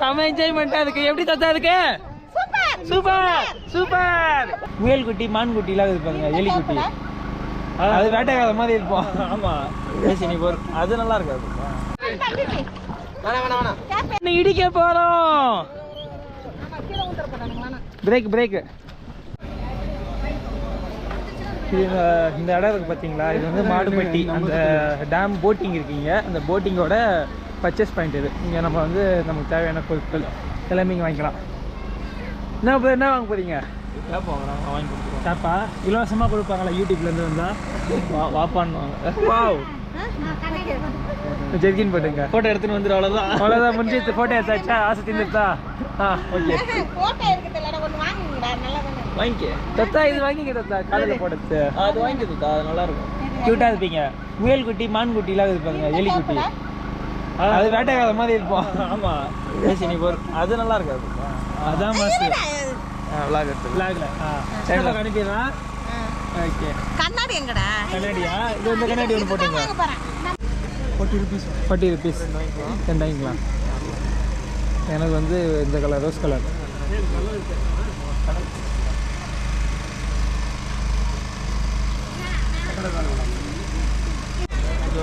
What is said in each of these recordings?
செம என்ஜாய்மெண்டா இருக்கு. எப்படி தத்தா இருக்கு? சூப்பர். சூப்பர். முயல் குட்டி மான் குட்டிலாம் இது பாருங்க எலி குட்டி. அது வேட்டைக்காத மாதிரி இருப்போம். ஆமா. பேசி நீ போர். அது நல்லா இருக்காது. இடிக்க போறோம்? பிரேக் பிரேக் இந்த இடம் இருக்கு பார்த்தீங்களா இது வந்து மாடுபட்டி. அந்த டேம் போட்டிங் இருக்கீங்க. அந்த போட்டிங்கோட பர்ச்சேஸ் பாயிண்ட் இது. இங்கே நம்ம வந்து நமக்கு தேவையான பொருட்கள் எல்லாமே இங்கே வாங்கிக்கலாம். என்ன என்ன வாங்க போறீங்க? சாப்பா இலவசமாக கொடுப்பாங்களா யூடியூப்லேருந்து வந்தால் வா வாப்பான்னு வாவ். ஜெர்கின் போட்டுங்க. ஃபோட்டோ எடுத்துன்னு வந்துடும் அவ்வளோதான் அவ்வளோதான் முடிஞ்சு ஃபோட்டோ எடுத்தாச்சா? ஆசை தின்னுட்டா ஆ ஓகே வாங்கிக்க. தத்தா இது வாங்கிக்க தத்தா. காலையில் போடுறது. அது வாங்கிக்க தத்தா அது நல்லா இருக்கும். க்யூட்டாக இருப்பீங்க. முயல் குட்டி மான் குட்டிலாம் இது பாருங்க எலி குட்டி. அது வேட்டைக்காத மாதிரி இருப்போம். ஆமா. பேசி நீ போர். அது நல்லா இருக்காது. அதான் மாசு விளாக் எடுத்து. விளாக்ல ஆ. சேனலுக்கு அனுப்பிடுறேன் ஓகே. கண்ணாடி எங்கடா? கண்ணாடியா? இது இந்த கண்ணாடி ஒன்று போட்டுங்க வாங்க போறேன். ஃபார்ட்டி ருபீஸ் ஃபார்ட்டி ருபீஸ் ரெண்டு வாங்கிக்கலாம் எனக்கு வந்து இந்த கலர் ரோஸ் கலர்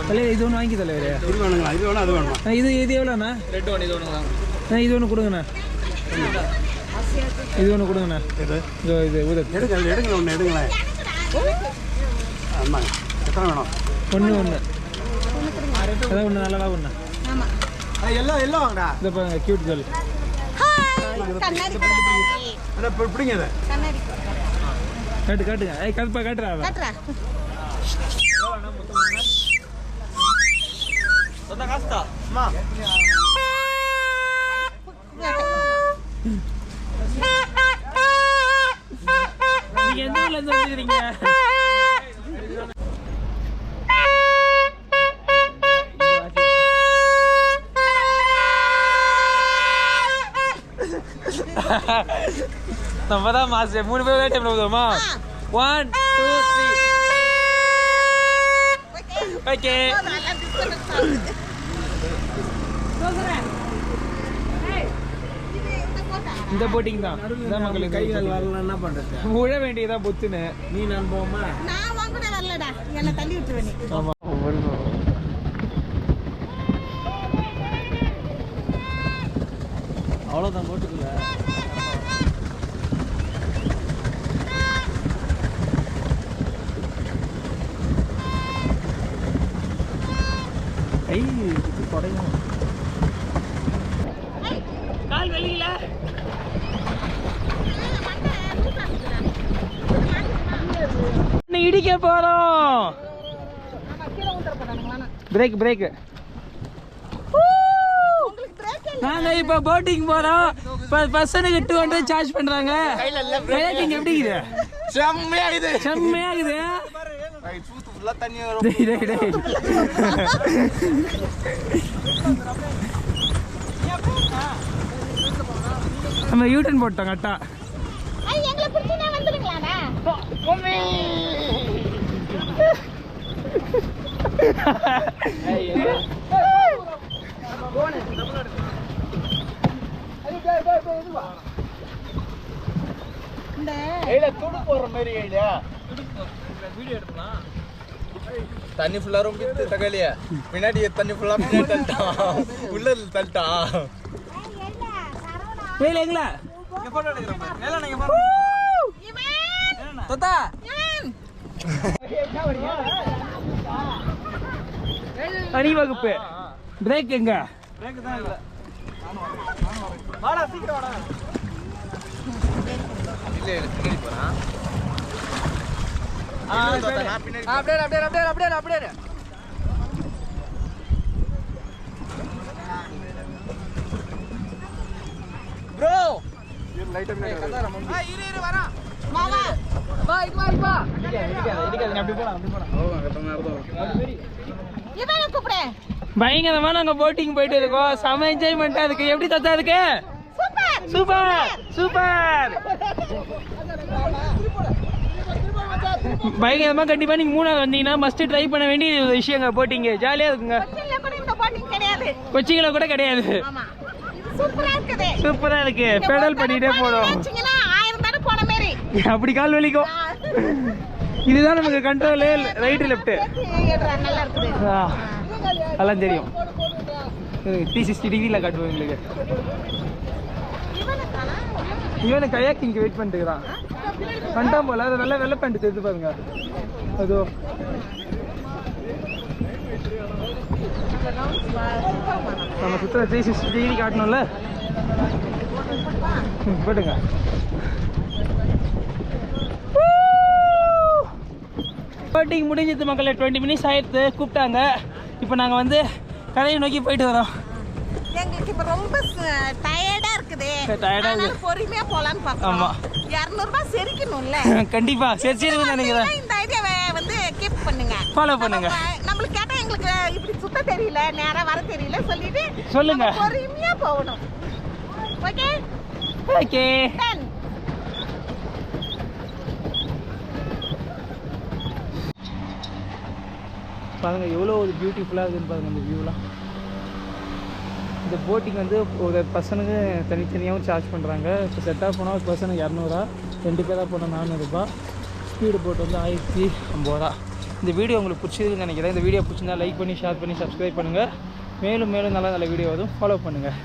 தலைவர் இது ஒன்று வாங்கி தலைவர் இது வேணுங்களா இது வேணும் அது வேணுமா? இது இது எவ்வளோண்ணா? ரெண்டு ஒன்று இது ஒன்று இது ஒன்று கொடுங்கண்ணா. இது ஒன்று கொடுங்கண்ணா. இது இதோ இது ஊதத் எடுங்க எடுங்க ஒன்று எடுங்களேன். ஆமாங்க. எத்தனை வேணும்? ஒன்று ஒன்று அதான் ஒன்று நல்லதா ஒன்று ஆமா. எல்லாம் எல்லாம் வாங்கடா. இதை பாருங்க க்யூட் கேர்ள் பிடிங்க இதை. காட்டு காட்டுங்க. ஏய் கருப்பா காட்டுறா அவன். காட்டுறா நீங்க எந்த ஊர்ல இருந்து வந்துக்கிறீங்க நம்ம தான் மாசு மூணு பேர் டைம்ல போதுமா ஒன் டூ த்ரீ ஓகே இந்த போட்டிங் தான். இதான் மக்களுக்கு கை வரலாம் என்ன பண்ணுறது உழ வேண்டியதான் புத்துன்னு நீ நான் போமா நான் வாங்கின வரலடா. என்னை தள்ளி விட்டுருவேன் ஆமா. அவ்வளோதான் போட்டுக்கல. கை இது குறையும் இடிக்க போறோம். பிரேக் பிரேக் நாங்க இப்ப போட்டிங் போறோம். பர்சனுக்கு டூ ஹண்ட்ரட் சார்ஜ் பண்றாங்க. ரேட்டிங் எப்படி இருக்குது? செம்மையா இது செம்மையா இருக்குது நம்ம யூட்டன் போட்டோம் கரெக்டா. தண்ணி ஃபுல்லா ரொம்ப தகலியா பின்னாடி தண்ணி ஃபுல்லா பின்னாடி தள்ளிட்டான் உள்ள தள்ளிட்டான் எங்களா இவன் தொத்தா இவன் அணிவகுப்பு பிரேக் எங்க? இல்ல இல்ல பின்னாடி போறான் நான் பின்னாடி அப்படியே அப்படியே அப்படியே அப்படியே அப்படியே ப்ரோ மாமா அப்படி போலாம் அப்படி கூப்பிடு. பயங்கரமா நாங்க போட்டிங் போயிட்டு இருக்கோம். செம என்ஜாய்மெண்டா இருக்கு. எப்படி தத்தா இருக்கு? சூப்பர். சூப்பர். பயங்கரமா கண்டிப்பா நீங்க மூணாவது வந்தீங்கன்னா மஸ்ட் ட்ரை பண்ண வேண்டிய விஷயங்க போட்டிங்க ஜாலியா இருக்குங்க. கொச்சிங்கள கூட கிடையாது. சூப்பரா இருக்கு. பெடல் பண்ணிட்டே போதும் அப்படி கால் வலிக்கும். இதுதான் நமக்கு கண்ட்ரோலு ரைட்டு லெஃப்ட்டு அதெல்லாம் தெரியும். த்ரீ சிக்ஸ்டி டிகிரியில் காட்டுவோம் எங்களுக்கு. இவனை இங்கே வெயிட் பண்ணிட்டுக்கிறான் கண்டாம் போல அது நல்லா வெள்ளை பேண்ட் தெரிஞ்சு பாருங்க அதோ. நம்ம சுற்றுலா த்ரீ சிக்ஸ்டி டிகிரி காட்டணும்ல? ம், போட்டுங்க. போட்டிங் முடிஞ்சது மக்களே. டுவெண்ட்டி மினிட்ஸ் ஆயிடுத்து. கூப்பிட்டாங்க. இப்போ நாங்கள் வந்து கடையை நோக்கி போயிட்டு வரோம். எங்களுக்கு இப்ப ரொம்ப டயர்டா இருக்குது. Tired ஆ அதனால இருக்கு. பொறுமையா போலான்னு ஆமா. பாக்கோம் இரநூறுபா செரிக்கணும்ல. கண்டிப்பா. சரி சரி நினைக்கிறேன். இந்த ஐடியாவை வந்து கீப் பண்ணுங்க. Follow பண்ணுங்க. நம்ம- நம்மளுக்கு கேட்டா எங்களுக்கு இப்படி சுத்த தெரியல நேரா வர தெரியல சொல்லிட்டு சொல்லுங்க. நம்ம பொறுமையா போகணும். ஓகே ஓகே பாருங்கள் பாருங்க எவ்வளோ ஒரு பியூட்டிஃபுல்லாக இருக்குதுன்னு பாருங்க இந்த வியூலாம் இந்த போட்டிங் வந்து ஒரு பர்சனுக்கு தனித்தனியாகவும் சார்ஜ் பண்ணுறாங்க இப்போ செட்டாக போனால் ஒரு பர்சனுக்கு இரநூறுவா ரெண்டு பேராக போனால் நானூறுரூபா ஸ்பீடு போட் வந்து ஆயிரத்தி ஐம்பது. ரூபா இந்த வீடியோ உங்களுக்கு பிடிச்சிருக்குன்னு நினைக்கிறேன். இந்த வீடியோ பிடிச்சிருந்தா லைக் பண்ணி ஷேர் பண்ணி சப்ஸ்கிரைப் பண்ணுங்கள் மேலும் மேலும் நல்ல நல்ல வீடியோ வரும். ஃபாலோ பண்ணுங்கள்